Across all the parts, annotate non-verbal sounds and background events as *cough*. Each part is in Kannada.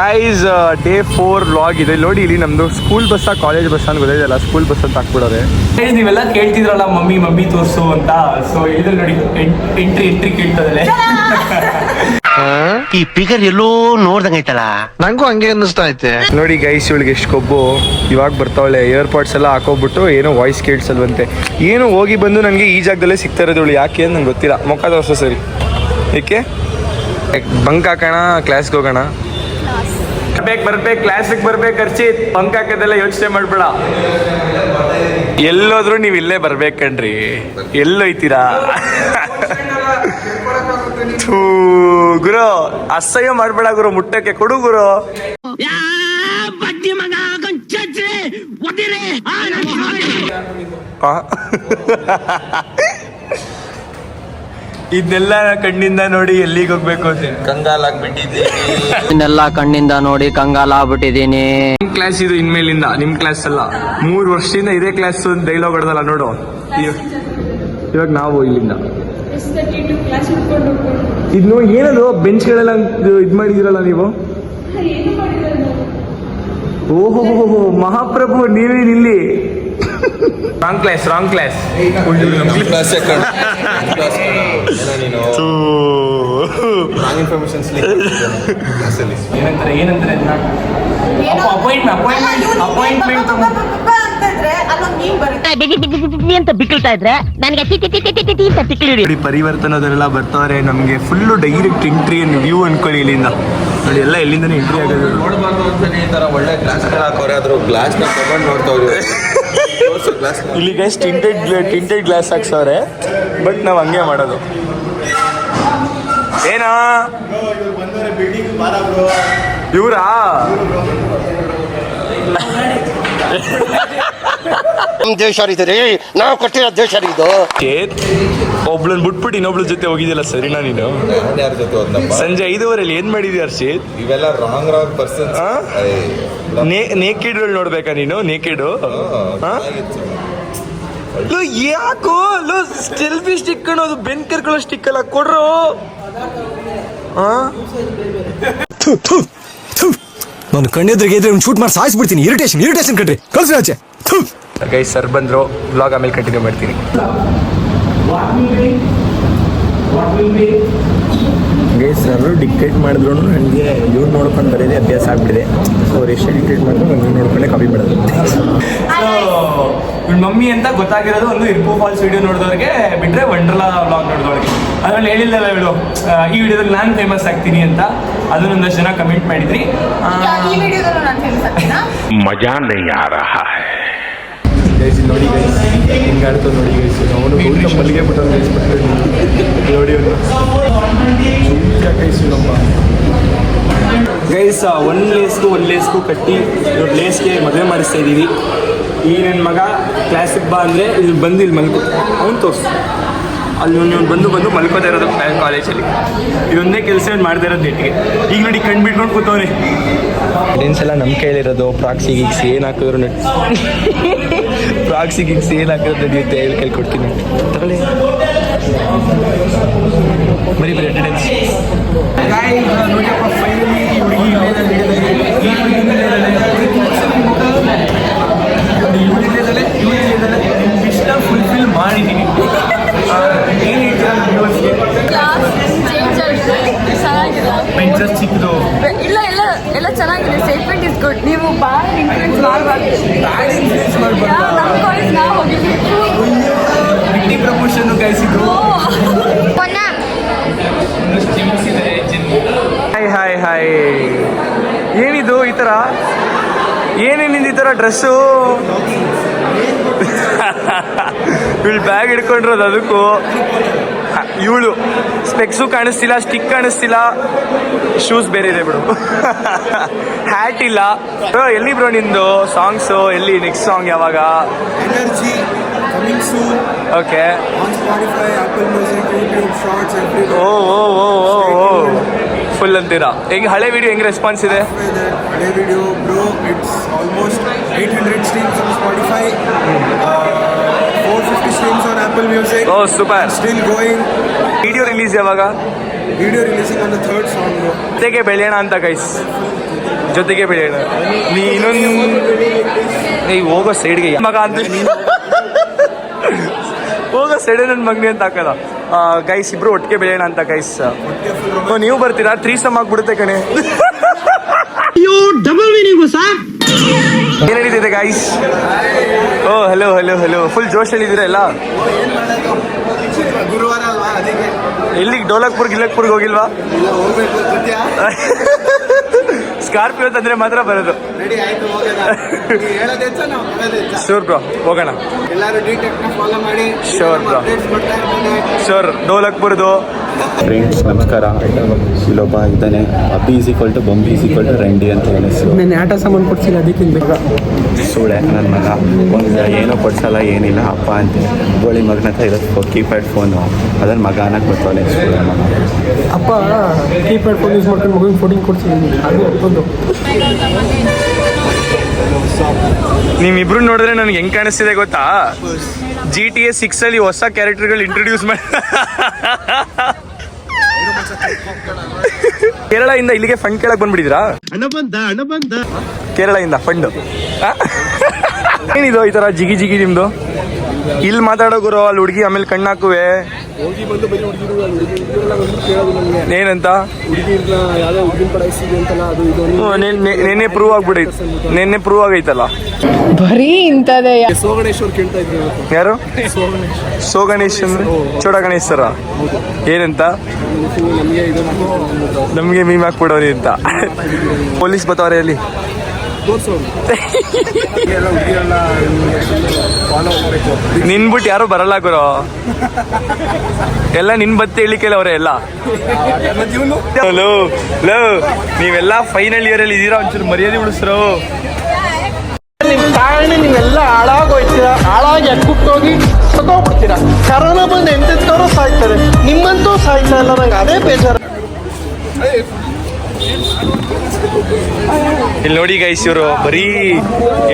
ಗೈಸ್ ಡೇ ಫೋರ್ ಲಾಗ್ ಇದೆ. ನೋಡಿ ಇಲ್ಲಿ ನಮ್ದು ಸ್ಕೂಲ್ ಬಸ್ ಕಾಲೇಜ್ ಬಸ್ ಅಂತ ಗೊತ್ತಿದೆಯಲ್ಲ ಸ್ಕೂಲ್ ಬಸ್ ಅಂತ ಹಾಕ್ಬಿಡೋರೆ. ನೀವೆಲ್ಲ ಕೇಳ್ತಿದ್ರಲ್ಲ ಮಮ್ಮಿ ಮಮ್ಮಿ ತೋರ್ಸು ಅಂತ. ಸೊ ಇದ್ರ ನೋಡಿ ಎಂಟ್ರಿ ಎಂಟ್ರಿ ಕೇಳ್ತದಲ್ಲೇ. ಈ ಫಿಗರ್ ಎಲ್ಲೋ ನೋಡ್ದಂಗೈತಲ್ಲ ನಂಗೂ ಹಂಗೆ ಅನ್ನಿಸ್ತಾ ಐತೆ. ನೋಡಿ ಗೈಸ್ ಇವಳಿಗೆ ಎಷ್ಟು ಕೊಬ್ಬು. ಇವಾಗ ಬರ್ತಾವಳೆ. ಏರ್ಪಾಡ್ಸ್ ಎಲ್ಲ ಹಾಕೋಬಿಟ್ಟು ಏನೋ ವಾಯ್ಸ್ ಕೇಳಿಸಲ್ವಂತೆ ಏನು ಹೋಗಿ ಬಂದು ನನಗೆ ಈ ಜಾಗದಲ್ಲೇ ಸಿಗ್ತಾ ಇರೋದು ಇವಳು. ಯಾಕೆ ಅಂತ ನಂಗೆ ಗೊತ್ತಿಲ್ಲ. ಮುಖ ದೋಸೆ ಸರಿ. ಏಕೆ? ಬಂಕ್ ಹಾಕೋಣ ಕ್ಲಾಸ್ಗೆ ಹೋಗೋಣ. ಬರ್ಬೇಕು ಬರ್ಬೇಕು ಕ್ಲಾಸಿಗೆ ಬರ್ಬೇಕು ಅರ್ಚಿ ಪಂಕ್ ಹಾಕೋದೆಲ್ಲ ಯೋಚನೆ ಮಾಡ್ಬೇಡ. ಎಲ್ಲೋದ್ರು ನೀವು ಇಲ್ಲೇ ಬರ್ಬೇಕಣ್ರಿ ಎಲ್ಲೋಯ್ತೀರಾ? ಗುರು ಅಸಹ್ಯ ಮಾಡ್ಬೇಡ ಗುರು ಮುಟ್ಟಕ್ಕೆ ಕೊಡು ಗುರು? ಇದನ್ನೆಲ್ಲ ಕಣ್ಣಿಂದ ನೋಡಿ ಎಲ್ಲಿಗೆ ಹೋಗ್ಬೇಕು ಅಂತ. ಇದನ್ನೆಲ್ಲ ಕಣ್ಣಿಂದ ನೋಡಿ ಕಂಗಾಲ ಆಗ್ಬಿಟ್ಟಿದೀನಿ ನಿಮ್ ಕ್ಲಾಸ್ ಇದು ಇನ್ಮೇಲಿಂದ ನಿಮ್ ಕ್ಲಾಸ್ ಅಲ್ಲ. ಮೂರು ವರ್ಷದಿಂದ ಇದೇ ಕ್ಲಾಸ್ ಒಂದು ಡೈಲಾಗ್ ಹೊಡೆದಲ್ಲ ನೋಡು. ಇವ್- ಇವಾಗ ನಾವು ಇಲ್ಲಿಂದ. ಇದ್ನು ಏನದು? ಬೆಂಚ್ಗಳೆಲ್ಲ ಇದು ಮಾಡಿದಿರಲ್ಲ ನೀವು? ಓಹೋ ಮಹಾಪ್ರಭು ನೀವೇ ಇಲ್ಲಿ. ರಾಂಗ್ ಕ್ಲಾಸ್ ರಾಂಗ್ ಕ್ಲಾಸ್ ಏನಂತಾರೆ ಏನಂತಾರೆ ಅಪಾಯಿಂಟ್ಮೆಂಟ್ ಅಪಾಯಿಂಟ್ಮೆಂಟ್ ಅಪಾಯಿಂಟ್ಮೆಂಟ್ ಅಂತ ಬಿಕ್ಕಳ್ತಾ ಇದ್ರೆ ನನಗೆ ಅಂತ ಪರಿವರ್ತನದರೆಲ್ಲ ಬರ್ತಾರೆ ನಮಗೆ ಫುಲ್ಲು ಡೈರೆಕ್ಟ್ ಎಂಟ್ರಿ ವ್ಯೂ ಅನ್ಕೊಳ್ಳಿ ಇಲ್ಲಿಂದ. ನೋಡಿ ಎಲ್ಲ ಎಲ್ಲಿಂದನೇ ಎಂಟ್ರಿ ಆಗೋದು. ನೋಡಬಾರ್ದು ಅಂತಾನೆ ಈ ತರ ಒಳ್ಳೆ ಗ್ಲಾಸ್ ಹಾಕೋರೆ ಆದ್ರೂ ಗ್ಲಾಸ್ನ ತಗೊಂಡ್ ನೋಡ್ತಾವ್ರಿ ಗ್ಲಾಸ್ ಇಲ್ಲಿ ಗೈಸ್ ಟಿಂಟೆಡ್ ಟಿಂಟೆಡ್ ಗ್ಲಾಸ್ ಹಾಕ್ಸವ್ರೆ ಬಟ್ ನಾವು ಹಂಗೆ ಮಾಡೋದು. ಏನಾ? ಇವರಾ? *laughs* *laughs* ನಮ್ ದೇಶ ರೀ ನಾವು ಕೊಟ್ಟಿರ ದೇಶ ರೀ ಇದು ಚೇತ್ ಒಬ್ಳನ್ ಬಿಟ್ಬಿಟ್ಟು ಇನ್ನೊಬ್ಳ ಜೊತೆ ಹೋಗಿದ್ಯಲ್ಲ ಸರಿನಾ ನೀನು? ಯಾರ ಜೊತೆ ಹೋದ್ನಪ್ಪ? ಸಂಜೆ ಐದೂವರೆಲಿ ಏನ್ ಮಾಡಿದ್ಯಾ ಹರ್ಷಿತ್ ಇವೆಲ್ಲ ರಾಂಗ್ ರಾಂಗ್ ಪರ್ಸನ್ ಆ? ನೇಕಿಡ್ ನೋಡ್ಬೇಕಾ ನೀನು? ನೇಕೆಡ್? ಯಾಕೋ? ಲೋ ಸೆಲ್ಫಿ ಸ್ಟಿಕ್ ಅನ್ನೋದು ಬೆನ್ ಕರ್ಕೊಳ್ಳೋ ಸ್ಟಿಕ್ ಅಲ್ಲ ಕೊಡ್ರು? ಆ? ನಾನು ಕಣ್ಣೆದ್ರಿಗೆ ಇದ್ರೆ ಒಂದು ಶೂಟ್ ಮಾಡಿ ಸಾಯಿಸ್ಬಿಡ್ತೀನಿ. ಇರಿಟೇಷನ್ ಇರಿಟೇಷನ್ ಕಣ್ರಿ. ಕಳ್ಸಿ ಆಚೆ. ಥು. ಗೈಸ್ ಸರ್ ಬಂದರು. ಬ್ಲಾಗ್ ಆಮೇಲೆ ಕಂಟಿನ್ಯೂ ಮಾಡ್ತೀನಿ. ಗೈಸ್ ಸರ್ ಡಿಕ್ಟೇಟ್ ಮಾಡಿದ್ರು. ನನಗೆ ಇವ್ರು ನೋಡ್ಕೊಂಡು ಬರೋದೇ ಅಭ್ಯಾಸ ಆಗ್ಬಿಟ್ಟಿದೆ. ಸೊ ಅವ್ರು ಎಷ್ಟು ಡಿಕ್ಟೇಟ್ ಮಾಡಿದ್ರು ನನಗೆ ನೋಡ್ಕೊಂಡೆ ಕಾಪಿ ಮಾಡೋದು ಇವ್ಳ ಮಮ್ಮಿ ಅಂತ ಗೊತ್ತಾಗಿರೋದು ಒಂದು ಇರ್ಪು ಫಾಲ್ಸ್ ವಿಡಿಯೋ ನೋಡಿದವ್ರಿಗೆ ಬಿಟ್ಟರೆ ವಂಡರ್ಲಾ ಬ್ಲಾಗ್ ನೋಡಿದವ್ರಿಗೆ. ಅದರಲ್ಲಿ ಹೇಳಿಲ್ಲಲ್ಲ ಇವಳು ಈ ವಿಡಿಯೋದಲ್ಲಿ ನಾನು ಫೇಮಸ್ ಆಗ್ತೀನಿ ಅಂತ. ಅದನ್ನೊಂದಷ್ಟು ಜನ ಕಮೆಂಟ್ ಮಾಡಿದ್ರಿ. ಮಜಾ ನೈ ಆ ರಹಾ ಹೈ. ಗೈಸ್ ಇಲ್ಲಿ ನೋಡಿ ಗೈಸ್ ಹಿಂಗೆ ಆಡ್ತಾವೆ ನೋಡಿ ಗೈಸ್ ಅವನು ಗೌತಮ್ ಮಲ್ಲಿಗೆ ಬಿಟ್ಟು ಗೈಸ್ ನೋಡಿ ಗೈಸು ನಮ್ಮ. ಗೈಸ್ ಒನ್ ಲೇಸ್ಗೂ ಒನ್ ಲೇಸ್ಗೂ ಕಟ್ಟಿ ಇವ್ರ ಲೇಸ್ಗೆ ಮದುವೆ ಮಾಡಿಸ್ತಾ ಇದ್ದೀವಿ ಈ ನನ್ನ ಮಗ ಕ್ಲಾಸಿಗೆ ಬಾ ಅಂದರೆ ಇಲ್ಲಿ ಬಂದು ಇಲ್ಲಿ ಮಲ್ಕೊ ಅವ್ನು ತೋರಿಸು. ಅಲ್ಲಿ ನೀವು ಬಂದು ಬಂದು ಮಲ್ಕೋತಾ ಇರೋದು ಕಾಲೇಜಲ್ಲಿ ಇದೊಂದೇ ಕೆಲಸ ಮಾಡ್ತಾ ಇರೋದು ನೆಟ್ಟಿಗೆ. ಈಗ ನೋಡಿ ಕಣ್ಣು ಬಿಟ್ಕೊಂಡು ಕೂತವ್ರೆ ಫ್ರೆಂಡ್ಸ್ ಎಲ್ಲ ನಮ್ಮ ಕೈಲಿರೋದು ಪ್ರಾಕ್ಸಿ ಗಿಕ್ಸಿ ಏನು ಹಾಕಿದ್ರು ನೆಟ್ ಪ್ರಾಕ್ಸಿ ಗಿಕ್ಸಿ ಏನಾಗ್ತದೆ ನಡೆಯುತ್ತೆ ಹೇಳಿ ಕೇಳ್ಕೊಡ್ತೀನಿ. ಕೊಡ್ತೀನಿ ತಗೊಳ್ಳಿ. ಬರೀ ಬರೀ ಅಟೆಂಡೆನ್ಸ್ ನೋಡಿಯಪ್ಪ ಫೈನಲಿ ಈ ಹುಡುಗಿ ಇಷ್ಟ ಫುಲ್ಫಿಲ್ ಮಾಡಿದ್ದೀನಿ ಏನು ಹೇಳ್ತೀರಾ ವ್ಯೂವರ್ಸ್ಗೆ ಕ್ಲಾಸ್ ಚೇಂಜ್ ಆಗಿದೆ ಚೆನ್ನಾಗಿದೆ ಬೆಂಚಸ್ ಚಿಕ್ಕದು ಇಲ್ಲ ಇಲ್ಲ ಎಲ್ಲ ಚೆನ್ನಾಗಿದೆ. ಸ್ಟೇಟ್ಮೆಂಟ್ ಇಸ್ ಗುಡ್ ನೀವು ಭಾಳ ಇನ್ಫ್ಲೂಯೆನ್ಸ್ ಮಾಡಬಾರ್ದು. ನಮ್ಮ ಕಾಲೇಜ್ ನಾವು ಪ್ರಮೋಷನ್ ಹಾಯ್ ಹಾಯ್ ಹಾಯ್ ಏನಿದು ಈ ಥರ ಏನೇನಿಂದ ಈ ಥರ ಡ್ರೆಸ್ಸು ಇವಳು ಬ್ಯಾಗ್ ಹಿಡ್ಕೊಂಡಿರೋದು ಅದಕ್ಕೂ. ಇವಳು ಸ್ಪೆಕ್ಸು ಕಾಣಿಸ್ತಿಲ್ಲ ಸ್ಟಿಕ್ ಕಾಣಿಸ್ತಿಲ್ಲ. ಶೂಸ್ ಬೇರೆ ಇದೆ ಬಿಡು. *laughs* ಹ್ಯಾಟ್ ಇಲ್ಲ. ಬ್ರೋ ಎಲ್ಲಿ ಬ್ರೋ ನಿಂದು? ಸಾಂಗ್ಸು ಎಲ್ಲಿ? ನೆಕ್ಸ್ಟ್ ಸಾಂಗ್ ಯಾವಾಗ? ಓಕೆ ಓ ಓ ಓ ಓ ಓ ಫುಲ್ ಅಂತೀರಾ? ಹೆಂಗೆ ಹಳೆ ವಿಡಿಯೋ ಹೆಂಗೆ ರೆಸ್ಪಾನ್ಸ್ ಇದೆ? ಹಳೆ video bro it's almost eight hundred streams on Spotify O super still going video release ಯಾವಾಗ? ವಿಡಿಯೋ ರಿಲೀಸಿಂಗ್ ಒಂದು ದ ಥರ್ಡ್ ಸಾಂಗ್ ಜೊತೆಗೆ ಬೆಳೆಯೋಣ ಅಂತ ಗೈಸ್ ಜೊತೆಗೆ ಬೆಳೆಯೋಣ. ನೀನೊಂದು ನೀವು ಹೋಗೋ ಸೈಡ್ಗೆ ಮಗ ಅಂತ ಹೋಗೋ ಸೈಡ್ ನನ್ನ ಮಗನಿ ಅಂತ ಹಾಕಲ್ಲ. ಗೈಸ್ ಇಬ್ರು ಒಟ್ಟಿಗೆ ಬೆಳೆಯೋಣ ಅಂತ ಗೈಸ್ ನೀವು ಬರ್ತೀರಾ? ತ್ರೀ ಸಮ್ ಆಗ್ಬಿಡುತ್ತೆ ಕಣೆ. ಏನ್ ನಡೀತಿದೆ ಗೈಸ್ ಓ ಹಲೋ ಹಲೋ ಹಲೋ ಫುಲ್ ಜೋಶ್ ಹೇಳಿದಿರಲ್ಲ ಎಲ್ಲ? ಎಲ್ಲಿಗೆ ಡೋಲಕ್ಪುರ್ ಗಿಲಕ್ಪುರ್ಗೆ ಹೋಗಿಲ್ವಾ? ಸ್ಕಾರ್ಪಿಯೋ *laughs* ತಂದ್ರೆ ಮಾತ್ರ ಬರೋದು. ಶೋರ್ ಬ್ರೋ ಹೋಗೋಣ. ಶೋರ್ ಬ್ರೋ ಶೋರ್ ಡೋಲಕ್ಪುರ್ದು. ಫ್ರೆಂಡ್ಸ್ ನಮಸ್ಕಾರ. ಇಲ್ಲೊಬ್ಬ ಇದ್ದಾನೆ. ಅಬ್ಬಿ ಈಸ್ ಈಕ್ವಲ್ ಟು ಬೊಂಬಿ ಈಸ್ ಈಕ್ವಲ್ ಟು ರೆಂಡಿ ಅಂತ ಹೇಳಿ ಹೆಸರು. ನಾನು ಆಟ ಸಾಮಾನು ಕೊಡ್ಸಿಲ್ಲ ಅದಕ್ಕೆ ತಿನ್ಬೇಕು ಸುಳೆ ನನ್ನ ಮಗ. ಒಂದು ಏನೋ ಕೊಡ್ಸಲ್ಲ ಏನಿಲ್ಲ ಅಪ್ಪ ಅಂತ ಗೋಳಿ ಮಗನ ಹತ್ರ ಇರೋದು ಕೀಪ್ಯಾಡ್ ಫೋನು. ಅದನ್ನು ಮಗ ಅನ್ನಕ್ಕೆ ಬರ್ತಾವನೆ ಸುಳ್ಳೆ ಮಗ ಅಪ್ಪ ಕೀಪ್ಯಾಡ್ ಫೋನ್ ಯೂಸ್ ಮಾಡ್ಕೊಂಡು ಮಗನ ಫೋಟಿಂಗ್ ಕೊಡ್ಸಿದ್ದೀನಿ. ಅದು ಒಂದು ನೀವಿಬ್ರು ನೋಡಿದ್ರೆ ನನಗೆ ಹೆಂಗೆ ಕಾಣಿಸ್ತಿದೆ ಗೊತ್ತಾ? ಜಿ ಟಿ ಎ ಸಿಕ್ಸಲ್ಲಿ ಹೊಸ ಕ್ಯಾರೆಕ್ಟರ್ಗಳು ಇಂಟ್ರೊಡ್ಯೂಸ್ ಮಾಡಿ *laughs* ಕೇರಳದಿಂದ ಇಲ್ಲಿಗೆ ಫಂಡ್ ಕೇಳಕ್ ಬಂದ್ಬಿಟ್ಟಿದ್ರಾ ಕೇರಳದಿಂದ ಫಂಡ್ ಏನಿದು ಈ ತರ ಜಿಗಿ ಜಿಗಿ ನಿಮ್ದು? ಇಲ್ಲಿ ಮಾತಾಡೋ ಗುರು ಅಲ್ಲಿ ಹುಡುಗಿ ಆಮೇಲೆ ಕಣ್ಣಾಕುವೆ. ಹೋಗಿ ಬಂದು ಬರೀ ಹುಡುಗಿರು ಹುಡುಗಿರೆಲ್ಲ ಬಂದು ಕೇಳೋದು ನಮಗೆ. ಏನಂತ? ಹುಡುಗಿರ್ನ ಯಾವುದೋ ಹುಡುಗಿನ ಪಡಾಯಿಸಿದೆ ಅಂತಲ್ಲ ಅದು ಇದು ಹ್ಮ್, ನೆನ್- ನೆನ್- ನೆನ್ನೆ ಪ್ರೂವ್ ಆಗ್ಬಿಡೈತೆ ನಿನ್ನೆ ಪ್ರೂವ್ ಆಗೈತಲ್ಲ? ಬರೀ ಇಂಥದೇ ಸೋಗಣೇಶ್ವರ್ ಕೇಳ್ತಾ ಇವತ್ತು. ಯಾರು? ಸೋ ಗಣೇಶ್ ಅಂದ್ರೆ? ಚೋಡ ಗಣೇಶ್ ಸರ? ಏನಂತ? ನಮಗೆ ಇದು ನಮಗೆ ಮೀಮ್ ಹಾಕ್ಬಿಡೋರಿ ಅಂತ. ಪೊಲೀಸ್ ಬತ್ತವ್ರೆ ಅಲ್ಲಿ. *laughs* ನಿನ್ಬಿಟ್ಟು ಯಾರು ಬರಲ್ಲ ಗುರು. ಎಲ್ಲ ನಿನ್ ಬತ್ತೆ ಹೇಳಿಕೆಲ್ಲ ಅವರೇ ಎಲ್ಲ. ನೀವೆಲ್ಲ ಫೈನಲ್ ಇಯರ್ ಅಲ್ಲಿ ಇದೀರಾ ಒಂಚೂರು ಮರ್ಯಾದೆ ಉಳಿಸ್ರು. ನಿಮ್ಮ ಕಾರಣ ನೀವೆಲ್ಲ ಹಾಳಾಗೋಯ್ತೀರಾ ಹಾಳಾಗಿ ಅಕ್ಕುಟ್ಟೋಗಿ ಸತ್ತೋಗ್ಬಿಡ್ತೀರಾ. ಕರೋನಾ ಬಂದು ಎಂತೆಂಥವ್ರು ಸಾಯ್ತಾರೆ ನಿಮ್ಮಂತೂ ಸಾಯ್ತಾ ಇಲ್ಲ ನಂಗೆ ಅದೇ ಬೇಜಾರು. ಇಲ್ಲಿ ನೋಡಿ ಗೈಸ್ ಇವರು ಬರೀ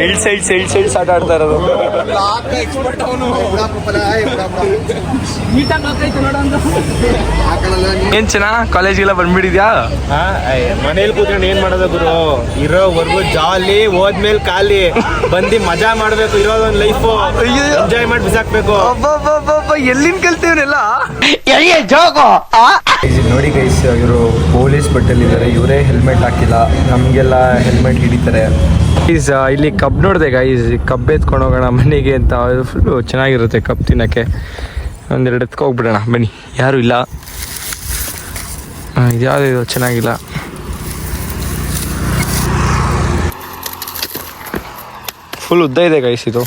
ಎಳ್ ಸೈಡ್ಸ್ ಎಳ್ ಸೈಡ್ಸ್ ಆಟ ಆಡ್ತಾ ಇರೋದು. ಏನ್ ಚೆನ್ನ ಕಾಲೇಜಿಗೆಲ್ಲ ಬಂದ್ಬಿಟ್ಟಿದ್ಯಾ? ಮನೇಲಿ ಕೂತ್ಕೊಂಡು ಏನ್ ಮಾಡೋದು ಗುರು? ಇರೋವರೆಗೂ ಜಾಲಿ ಹೋದ್ಮೇಲೆ ಖಾಲಿ. ಬಂದಿ ಮಜಾ ಮಾಡ್ಬೇಕು ಇರೋದೊಂದು ಲೈಫು ಎಂಜಾಯ್ ಮಾಡಿ ಬಿಸಾಕ್ಬೇಕು. ಎಲ್ಲಿಂದ ಕಲ್ತೀವನೆಲ್ಲ? ನೋಡಿ ಗೈಸ್ ಇವರು ಪೊಲೀಸ್ ಬಟ್ಟೆಲಿದ್ದಾರೆ ಇವರೇ ಹೆಲ್ಮೆಟ್ ಹಾಕಿಲ್ಲ, ನಮಗೆಲ್ಲ ಹೆಲ್ಮೆಟ್ ಹಿಡಿತಾರೆ. ಈಸ್ ಇಲ್ಲಿ ಕಬ್ ನೋಡಿದೆ ಗೈಸ್ ಕಬ್ ಎತ್ಕೊಂಡು ಹೋಗೋಣ ಮನೆಗೆ ಅಂತ ಫುಲ್ಲು ಚೆನ್ನಾಗಿರುತ್ತೆ ಕಬ್ ತಿನ್ನೋಕ್ಕೆ. ಒಂದೆರಡು ಎತ್ಕೊ ಹೋಗ್ಬಿಡೋಣ, ಬನ್ನಿ. ಯಾರೂ ಇಲ್ಲ. ಯಾರು ಇದು? ಚೆನ್ನಾಗಿಲ್ಲ. ಫುಲ್ ಉದ್ದ ಇದೆ ಗೈಸ್ ಇದು.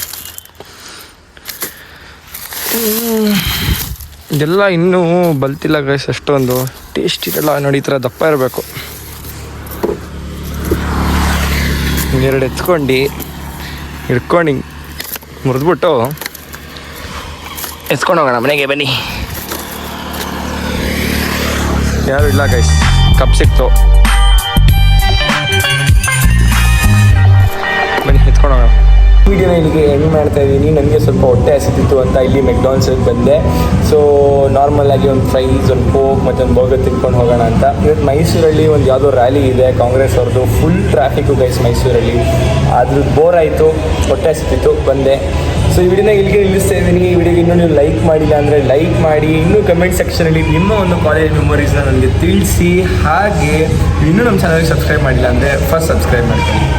ಇದೆಲ್ಲ ಇನ್ನೂ ಬಲ್ತಿಲ್ಲ ಗೈಸ್ ಅಷ್ಟೊಂದು. ಟೇಸ್ಟ್ ಇದೆಲ್ಲ ನೋಡಿ, ಈ ಥರ ದಪ್ಪ ಇರಬೇಕು. ಎರಡು ಎತ್ಕೊಂಡು ಹಿಡ್ಕೊಂಡು ಹಿಂಗೆ ಮುರಿದ್ಬಿಟ್ಟು ಎತ್ಕೊಂಡು ಹೋಗೋಣ ಮನೆಗೆ ಬನ್ನಿ. ಯಾರು ಇಲ್ಲ ಗೈಸ್ ಕಪ್ ಸಿಕ್ತು. ವಿಡಿಯೋನ ಇಲ್ಲಿಗೆ ಎಂಡ್ ಮಾಡ್ತಾ ಇದ್ದೀನಿ ನನಗೆ ಸ್ವಲ್ಪ ಹೊಟ್ಟೆ ಹಸಿತಿತ್ತು ಅಂತ ಇಲ್ಲಿ ಮೆಕ್ಡಾನ್ಸಿಗೆ ಬಂದೆ. ಸೊ ನಾರ್ಮಲ್ ಆಗಿ ಒಂದು ಫ್ರೈಸ್ ಒಂದು ಕೋಕ್ ಮತ್ತು ಒಂದು ಬರ್ಗರ್ ತಿನ್ಕೊಂಡು ಹೋಗೋಣ ಅಂತ. ಇವತ್ತು ಮೈಸೂರಲ್ಲಿ ಒಂದು ಯಾವುದೋ ರ್ಯಾಲಿ ಇದೆ, ಕಾಂಗ್ರೆಸ್ ಅವ್ರದ್ದು ಫುಲ್ ಟ್ರಾಫಿಕ್ಕು ಗೈಸ್ ಮೈಸೂರಲ್ಲಿ. ಅದ್ರದ್ದು ಬೋರ್ ಆಯಿತು, ಹೊಟ್ಟೆ ಹಸಿತಿತ್ತು, ಬಂದೆ. ಸೊ ಈ ವಿಡಿಯೋನ ಇಲ್ಲಿಗೆ ನಿಲ್ಲಿಸ್ತಾ ಇದ್ದೀನಿ ಈ ವಿಡಿಯೋಗೆ ಇನ್ನೂ ನೀವು ಲೈಕ್ ಮಾಡಿಲ್ಲ ಅಂದರೆ ಲೈಕ್ ಮಾಡಿ. ಇನ್ನೂ ಕಮೆಂಟ್ ಸೆಕ್ಷನಲ್ಲಿ ನಿಮ್ಮ ಒಂದು ಕಾಲೇಜ್ ಮೆಮೊರೀಸ್ನ ನನಗೆ ತಿಳಿಸಿ. ಹಾಗೆ ಇನ್ನೂ ನಮ್ಮ ಚಾನಲ್ಗೆ ಸಬ್ಸ್ಕ್ರೈಬ್ ಮಾಡಿಲ್ಲ ಅಂದರೆ ಫಸ್ಟ್ ಸಬ್ಸ್ಕ್ರೈಬ್ ಮಾಡ್ಕೊಳ್ಳಿ.